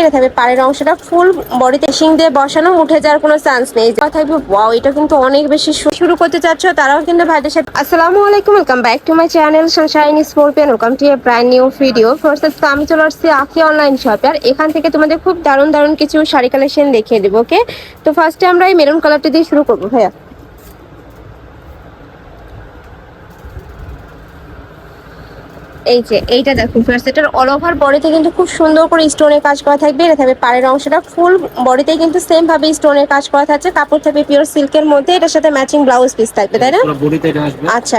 এটা থাকবে। পাড়ের অংশটা ফুল বডিতে শিং দিয়ে বসানো উঠে যাওয়ার কোনো চান্স নেই। থাকবে ওয়াও এটা কিন্তু অনেক বেশি শুরু করতে চাচ্ছ, তারাও কিন্তু ভাইদের সাথে আসসালামু আলাইকুম welcome back to my channel sunshine scorpion welcome to a brand new video first আমি চলে আসছি আখি অনলাইন শপে আর এখান থেকে তোমাদের খুব দারুণ দারুণ কিছু শাড়ি কালেকশন দেখিয়ে দেবো ওকে তো ফার্স্টে আমরা এই মেরুন কালারটা দিয়ে শুরু করব, ভাইয়া। এই যে এইটা দেখো ফার্স্ট এটার অল ওভার বডিতে কিন্তু খুব সুন্দর করে স্টোনের কাজ করা থাকবে। এটা থাকবে পাড়ের অংশটা ফুল বডিতে কিন্তু সেম ভাবে স্টোনের কাজ করা থাকছে। কাপড় থাকবে পিওর সিল্কের মধ্যে। এটার সাথে ম্যাচিং ব্লাউজ পিস থাকবে তাই না? আচ্ছা।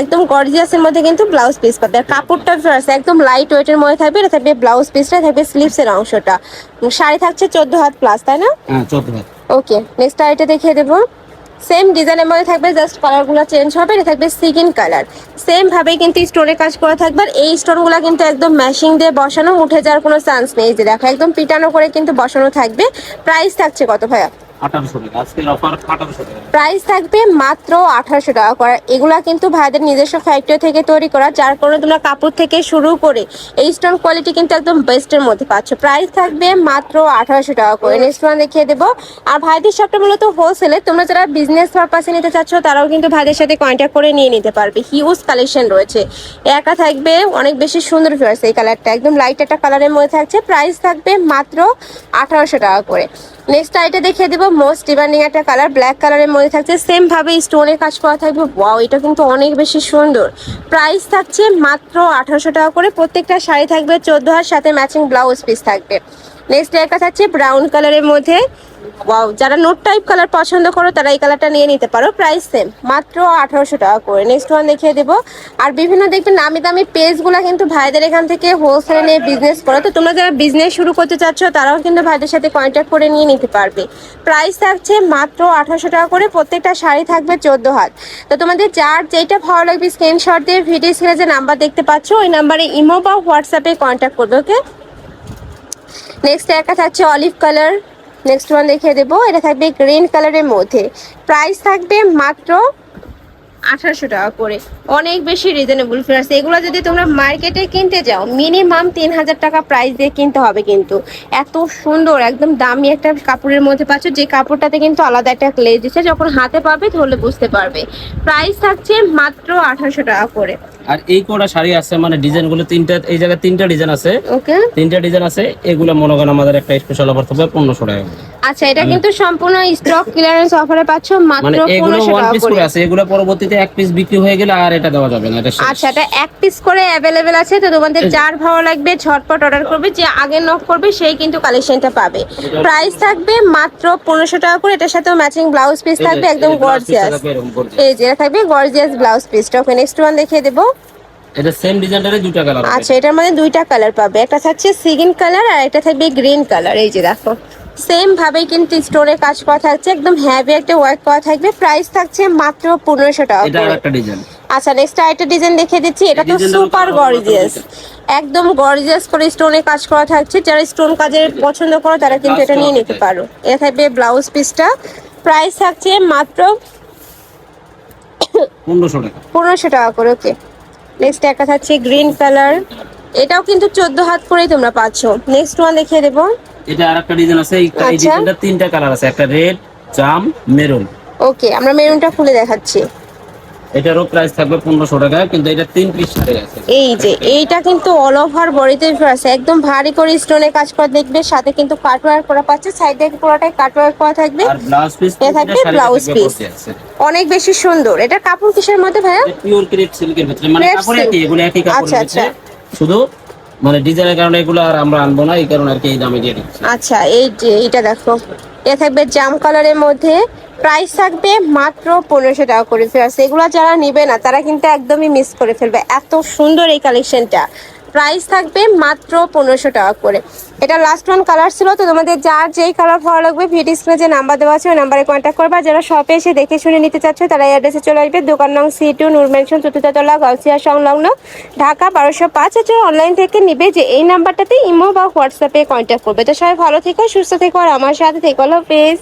একদম গর্জিয়াসের মধ্যে কিন্তু ব্লাউজ পিস পাবে। আর কাপড়টা ফার্স্ট একদম লাইট ওয়েটের মধ্যে থাকবে। এটা থাকবে ব্লাউজ পিসটা থাকবে স্লিভস এর অংশটা। শাড়ি থাকছে চোদ্দ হাত প্লাস তাই না? 14 হাত। ওকে নেক্সট আইটা দেখিয়ে দেবো। সেম ডিজাইনের মধ্যে থাকবে জাস্ট কালারগুলো চেঞ্জ হবে, এটা থাকবে সিকিন কালার সেম ভাবে কিন্তু স্টোনে কাজ করা থাকবে, আর এই স্টোনগুলো কিন্তু একদম ম্যাশিং দিয়ে বসানো, উঠে যাওয়ার কোনো চান্স নেই। যে দেখো, একদম পিটানো করে কিন্তু বসানো থাকবে। প্রাইস থাকছে কত ভাইয়া? 1800 টাকা। আজকের অফার 1800 টাকা। প্রাইস থাকবে মাত্র আঠারোশো টাকা করে। এগুলা কিন্তু ভাইদের নিজস্ব ফ্যাক্টরি থেকে তৈরি করা, যার কারণে তোমরা কাপড় থেকে শুরু করে এই স্টোন কোয়ালিটি কিন্তু একদম বেস্টের মধ্যে পাচ্ছ। প্রাইস থাকবে মাত্র আঠারোশো টাকা করে। নেক্সট ওয়ান দেখিয়ে দেবো। আর ভাইদের শপটা মূলত হোলসেলে তোমরা যারা বিজনেস পারপাসে নিতে চাচ্ছ, তারাও কিন্তু ভাইদের সাথে কন্ট্যাক্ট করে নিয়ে নিতে পারবে। হিউজ কালেকশন রয়েছে। একা থাকবে, অনেক বেশি সুন্দর ফিয়ার্স এই কালারটা একদম লাইট একটা কালারের মধ্যে থাকছে। প্রাইস থাকবে মাত্র আঠারোশো টাকা করে। নেক্সট আইটা দেখিয়ে দেবো মোস্ট ডিমান্ডিং একটা কালার ব্ল্যাক কালারের মধ্যে থাকছে সেম ভাবে স্টোনের কাজ করা থাকবে। ওয়াও এটা কিন্তু অনেক বেশি সুন্দর। প্রাইস থাকছে মাত্র আঠারোশো টাকা করে, প্রত্যেকটা শাড়ি থাকবে চোদ্দ হাজার, সাথে ম্যাচিং ব্লাউজ পিস থাকবে। নেক্সট একটা থাকছে ব্রাউন কালারের মধ্যে। ওয়াও যারা নোট টাইপ কালার পছন্দ করো, তারা এই কালারটা নিয়ে নিতে পারো। প্রাইস সেম মাত্র আঠারোশো টাকা করে। নেক্সট ওয়ান দেখিয়ে দেবো। আর বিভিন্ন দেখবে নামি দামি পেজগুলো কিন্তু ভাইদের এখান থেকে হোলসেলে নিয়ে বিজনেস করো। তো তোমরা যারা বিজনেস শুরু করতে চাচ্ছ, তারাও কিন্তু ভাইদের সাথে কন্ট্যাক্ট করে নিয়ে নিতে পারবে। প্রাইস থাকছে মাত্র আঠারোশো টাকা করে। প্রত্যেকটা শাড়ি থাকবে চোদ্দ হাত। তো তোমাদের যার যেটা ভালো লাগবে স্ক্রিনশট দিয়ে ভিডিও স্ক্রিনে যে নাম্বার দেখতে পাচ্ছ, ওই নাম্বারে ইমো বা হোয়াটসঅ্যাপে কন্ট্যাক্ট করবে ওকে নেক্সট একটা থাকছে অলিভ কালার নেক্সট ওয়ান দেখিয়ে দেবো। এটা থাকবে গ্রিন কালারের মধ্যে। প্রাইস থাকবে মাত্র আঠারোশো টাকা করে। অনেক বেশি রিজনেবল ফিয়ার্স এগুলো যদি তোমরা মার্কেটে কিনতে যাও মিনিমাম তিন হাজার টাকা প্রাইস দিয়ে কিনতে হবে কিন্তু। এত সুন্দর, একদম দামি একটা কাপড়ের মধ্যে পাচ্ছ। যে কাপড়টাতে কিন্তু আলাদা একটা ক্লেজ দিচ্ছে। যখন হাতে পাবে তাহলে বুঝতে পারবে। প্রাইস থাকছে মাত্র আঠারোশো টাকা করে। আর এই কোটা শাড়ি আছে মানে ডিজাইনগুলো তিনটা এই জায়গায় তিনটা ডিজাইন আছে। ওকে। তিনটা ডিজাইন আছে এগুলো মনে করেন আমাদের একটা স্পেশাল অফার থাকবে 1500 টাকা আচ্ছা এটা কিন্তু সম্পূর্ণ স্টক ক্লিয়ারেন্স অফারে পাচ্ছ মানে মাত্র এগুলো পনেরোশো ওয়ান টাকা পিস করে। আছে এগুলো পরবর্তীতে এক পিস বিক্রি হয়ে গেলে আর এটা দেওয়া যাবে না এটা আচ্ছা এটা এক পিস করে অ্যাভেলেবেল আছে তো তোমাদের যার ভালো লাগবে ঝটপট অর্ডার করবে যে আগে নক করবে সেই কিন্তু কালেকশনটা পাবে। প্রাইস থাকবে মাত্র পনেরোশো টাকা করে এটার সাথেও ম্যাচিং ব্লাউজ পিস থাকবে একদম গর্জিয়াস। এই যে এটা থাকবে গর্জিয়াস ব্লাউজ পিসটা ওকে নেক্সট ওয়ান দেখিয়ে দেবো। এটা সেম ডিজাইনটারে দুটো কালার আচ্ছা এটার মধ্যে দুইটা কালার পাবে। একটা থাকছে সিগিন কালার আর একটা থাকবে গ্রিন কালার এই যে দেখো। সেম ভাবে কিন্তু স্টোরে কাজ করা থাকছে। একদম হ্যাভি একটা ওয়ার্ক করা থাকবে। প্রাইস থাকছে মাত্র পনেরোশো টাকা এটা একটা ডিজাইন আচ্ছা নেক্সট আরেকটা ডিজাইন দেখিয়ে দিচ্ছি। এটা তো সুপার গর্জিয়াস একদম গর্জিয়াস করে স্টোনে কাজ করা থাকছে। যারা স্টোন কাজের পছন্দ করো তারা কিন্তু এটা নিয়ে নিতে পারো। এটা থাকবে ব্লাউজ পিসটা প্রাইস থাকছে মাত্র 1500 টাকা। পনেরোশো টাকা করে ওকে নেক্সট একটা থাকছে গ্রিন কালার এটাও কিন্তু চোদ্দ হাত করেই তোমরা পাচ্ছ। নেক্সট ওয়ান দেখিয়ে দেবো। এটা আর একটা ডিজাইন আছে এই এই আচ্ছা। ডিজাইনটা তিনটা কালার আছে একটা রেড জাম মেরুন ওকে আমরা মেরুনটা খুলে দেখাচ্ছি। এটারও প্রাইস থাকবে পনেরোশো টাকা কিন্তু এটা তিন পিস শাড়ি আছে। এই যে এইটা কিন্তু অল ওভার বডিতে আছে। একদম ভারী করে স্টোনে কাজ করা দেখবে সাথে কিন্তু কাটওয়ার করা পাচ্ছে সাইডে পুরোটাই কাটওয়ার করা থাকবে। আর ব্লাউজ পিস এ থাকবে blouse piece। অনেক বেশি সুন্দর। এটা কাপড় কিসের মধ্যে ভাইয়া? পিওর ক্রেপ সিল্কের ভিতরে। মানে কাপড় একই এগুলো একই কাপড় আচ্ছা, আচ্ছা। শুধু মানে ডিজাইনের কারণে এগুলো আর আমরা আনব না এই কারণে আর কি এই দামে দিয়ে দিচ্ছি। আচ্ছা এই যে এটা দেখো। এটা থাকবে জাম কালারের মধ্যে প্রাইস থাকবে মাত্র পনেরোশো টাকা করে ফেরাস এগুলো যারা নিবে না, তারা কিন্তু একদমই মিস করে ফেলবে। এত সুন্দর এই কালেকশনটা প্রাইস থাকবে মাত্র পনেরোশো টাকা করে। এটা লাস্ট ওয়ান কালার ছিল, তো তোমাদের যার যেই কালার ভালো লাগবে ভিডিও স্ক্রিনে যে নাম্বার দেওয়া আছে, ওই নাম্বারে কন্ট্যাক্ট করবা। যারা শপে এসে দেখে শুনে নিতে চাচ্ছ, তারা এই অ্যাড্রেসে চলে আসবে। দোকান নং সি টু নূর চতুর্থতলা, গাউসিয়া সংলগ্ন, ঢাকা বারোশো পাঁচ। আছে অনলাইন থেকে নিবে, যে এই নাম্বারটাতে ইমো বা হোয়াটসঅ্যাপে কন্ট্যাক্ট করবে। তো সবাই ভালো থেকো, সুস্থ থেকো, আর আমার সাথে থেকো। হলো পেজ